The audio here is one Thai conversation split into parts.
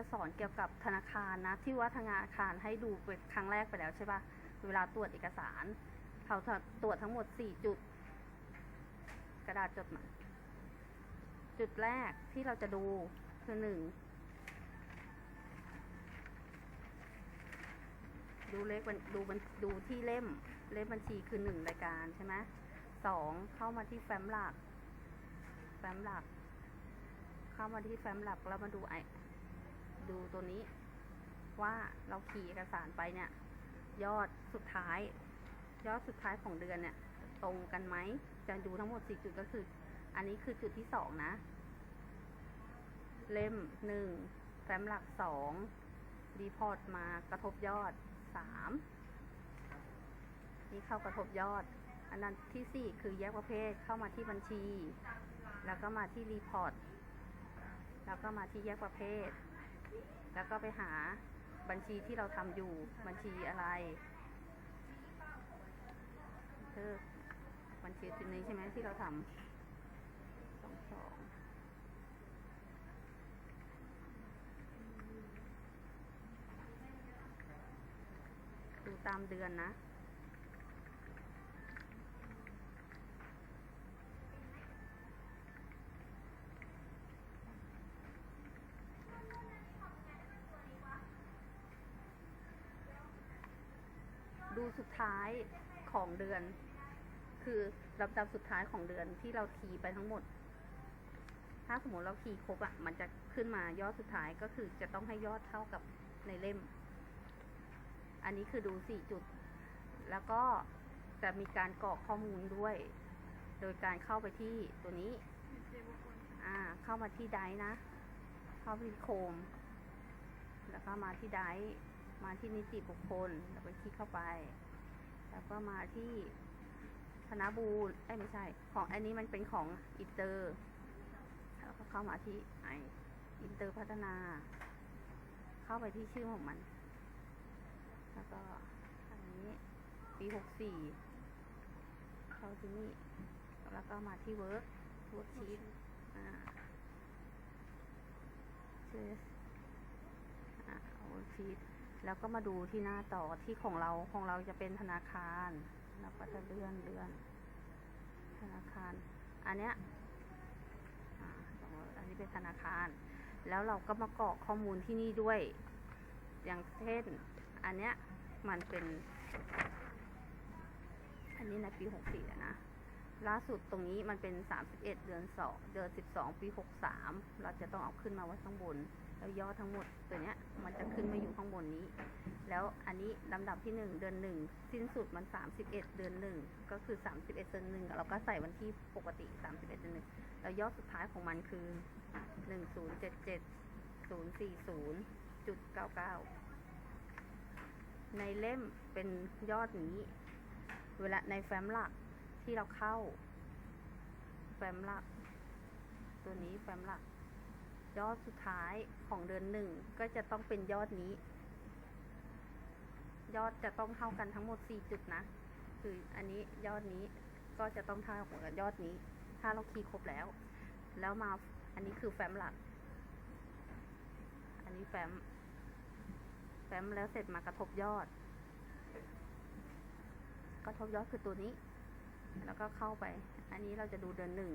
จะสอนเกี่ยวกับธนาคารนะ ที่ว่าธนาคารให้ดูเป็นครั้งแรกไปแล้วใช่ปะเวลาตรวจเอกสาร เขาตรวจทั้งหมดสี่จุด กระดาษจดหมายจุดแรกที่เราจะดูคือหนึ่งดูเลขดูดูที่เล่มเลขบัญชีคือหนึ่งรายการใช่ไหมสองเข้ามาที่แฟ้มหลัก แฟ้มหลัก เข้ามาที่แฟ้มหลักแล้วมาดูไอ ดูตัวนี้ ว่าเราขี่เอกสารไปเนี่ย ยอดสุดท้าย ยอดสุดท้ายของเดือนเนี่ย ตรงกันไหมจะดูทั้งหมดสี่จุดก็คือ อันนี้คือจุดที่สองนะ เล่มหนึ่งแฟ้มหลักสองรีพอร์ตมากระทบยอดสามนี่เข้ากระทบยอด อันนั้นที่สี่คือแยกประเภทเข้ามาที่บัญชี แล้วก็มาที่รีพอร์ต แล้วก็มาที่แยกประเภท แล้วก็ไปหาบัญชีที่เราทำอยู่บัญชีอะไรคือบัญชีตัวนี้ใช่ไหมที่เราทำสองสองดูตามเดือนนะ ดูสุดท้ายของเดือน คือลำดับสุดท้ายของเดือนที่เราทีไปทั้งหมด ถ้าสมมติเราทีครบอะ่ะ มันจะขึ้นมายอดสุดท้ายก็คือจะต้องให้ยอดเท่ากับในเล่ม อันนี้คือดูสี่จุด แล้วก็จะมีการกรอกข้อมูลด้วย โดยการเข้าไปที่ตัวนี้ อ่า เข้ามาที่ไดนะ เข้าไปที่โคม แล้วก็มาที่ได มาที่นิติบุคคลแล้วไปคลิกเข้าไป แล้วก็มาที่ธนบูรณ์เอ้ไม่ใช่ ของอันนี้มันเป็นของอินเตอร์แล้วก็เข้ามาที่ไออินเตอร์พัฒนา เข้าไปที่ชื่อของมัน แล้วก็อันนี้ปีหกสี่เข้าที่นี่ แล้วก็มาที่เวิร์กเวิร์กชีตอ่าเจสอ่าเวิร์กชีต แล้วก็มาดูที่หน้าต่อที่ของเราของเราจะเป็นธนาคารเราก็จะเลื่อนเลื่อนธนาคาร อันเนี้ยอันนี้เป็นธนาคาร แล้วเราก็มากรอกข้อมูลที่นี่ด้วย อย่างเช่น อันเนี้ยมันเป็น อันนี้ในปีหกสี่นะ ล่าสุดตรงนี้มันเป็นสามสิบเดือนสองเดือนสิบสองปีหกสามเราจะต้องเอาขึ้นมาไว้ข้างบน แล้วยอดทั้งหมดตัวเนี้ยมันจะขึ้นมาอยู่ข้างบนนี้ แล้วอันนี้ลำดับที่หนึ่งเดือนหนึ่งสิ้นสุดมันสามสิบเดือนหนึ่งก็คือสามสิบเดือนหนึ่งเราก็ใส่วันที่ปกติสามสิบเดือนหนึ่งแล้วยอดสุดท้ายของมันคือหนึ่งศูนย์เจ็ดเจ็ดศูนย์สี่ศูนย์จุดเก้าเก้าในเล่มเป็นยอดนี้ เวลาในแฟ้มหลัก ที่เราเข้า แฟ้มหลัก ตัวนี้แฟ้มหลัก ยอดสุดท้ายของเดือนหนึ่งก็จะต้องเป็นยอดนี้ ยอดจะต้องเท่ากันทั้งหมดสี่จุดนะ คืออันนี้ยอดนี้ก็จะต้องเท่ากับยอดนี้ ถ้าเราคีย์ครบแล้ว แล้วมาอันนี้คือแฟ้มหลัก อันนี้แฟ้ม แฟ้มแล้วเสร็จมากระทบยอด กระทบยอดคือตัวนี้ แล้วก็เข้าไป อันนี้เราจะดูเดือนหนึ่ง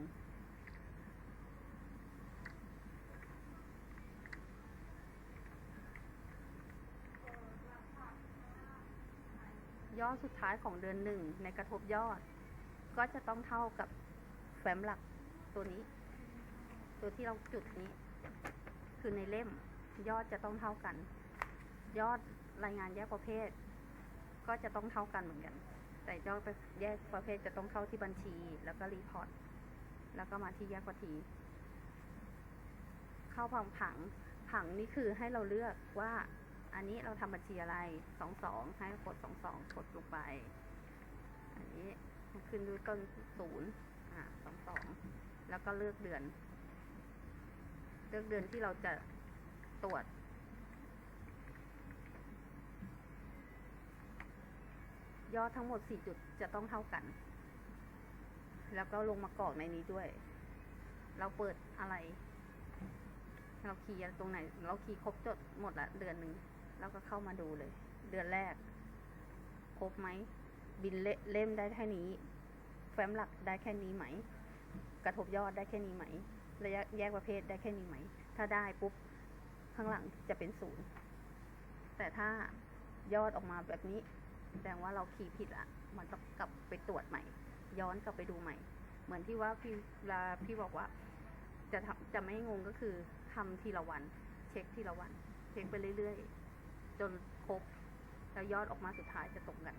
ยอดสุดท้ายของเดือนหนึ่งในกระทบยอด ก็จะต้องเท่ากับแฟ้มหลักตัวนี้ ตัวที่เราจุดนี้ คือในเล่มยอดจะต้องเท่ากัน ยอดรายงานแยกประเภท ก็จะต้องเท่ากันเหมือนกัน แต่ยอดแยกประเภทจะต้องเข้าที่บัญชี แล้วก็รีพอร์ต แล้วก็มาที่แยกประทีเข้าผังผัง ผังนี่คือให้เราเลือกว่า อันนี้เราทำบัญชีอะไรสองสองให้กดสองสองกดลงไป อันนี้ขึ้นด้วยต้นศูนย์อ่าสองสองแล้วก็เลือกเดือน เลือกเดือนที่เราจะตรวจ ยอดทั้งหมดสี่จุดจะต้องเท่ากัน แล้วก็ลงมากรอกในนี้ด้วย เราเปิดอะไร เราคีย์ตรงไหน เราคีย์ครบจดหมดละเดือนหนึ่งแล้วก็เข้ามาดูเลย เดือนแรก ครบไหม บินเลเล่มได้แค่นี้ แฟ้มหลักได้แค่นี้ไหม กระทบยอดได้แค่นี้ไหม ระยะแยกประเภทได้แค่นี้ไหม ถ้าได้ปุ๊บ ข้างหลังจะเป็นศูนย์ แต่ถ้ายอดออกมาแบบนี้ แสดงว่าเราคีย์ผิดละมันต้องกลับไปตรวจใหม่ ย้อนกลับไปดูใหม่ เหมือนที่ว่าพี่เวลาพี่บอกว่า จะทำจะไม่งงก็คือทำทีละวัน เช็คทีละวัน เช็คไปเรื่อยๆ จนครบแล้วยอดออกมาสุดท้ายจะตรงกัน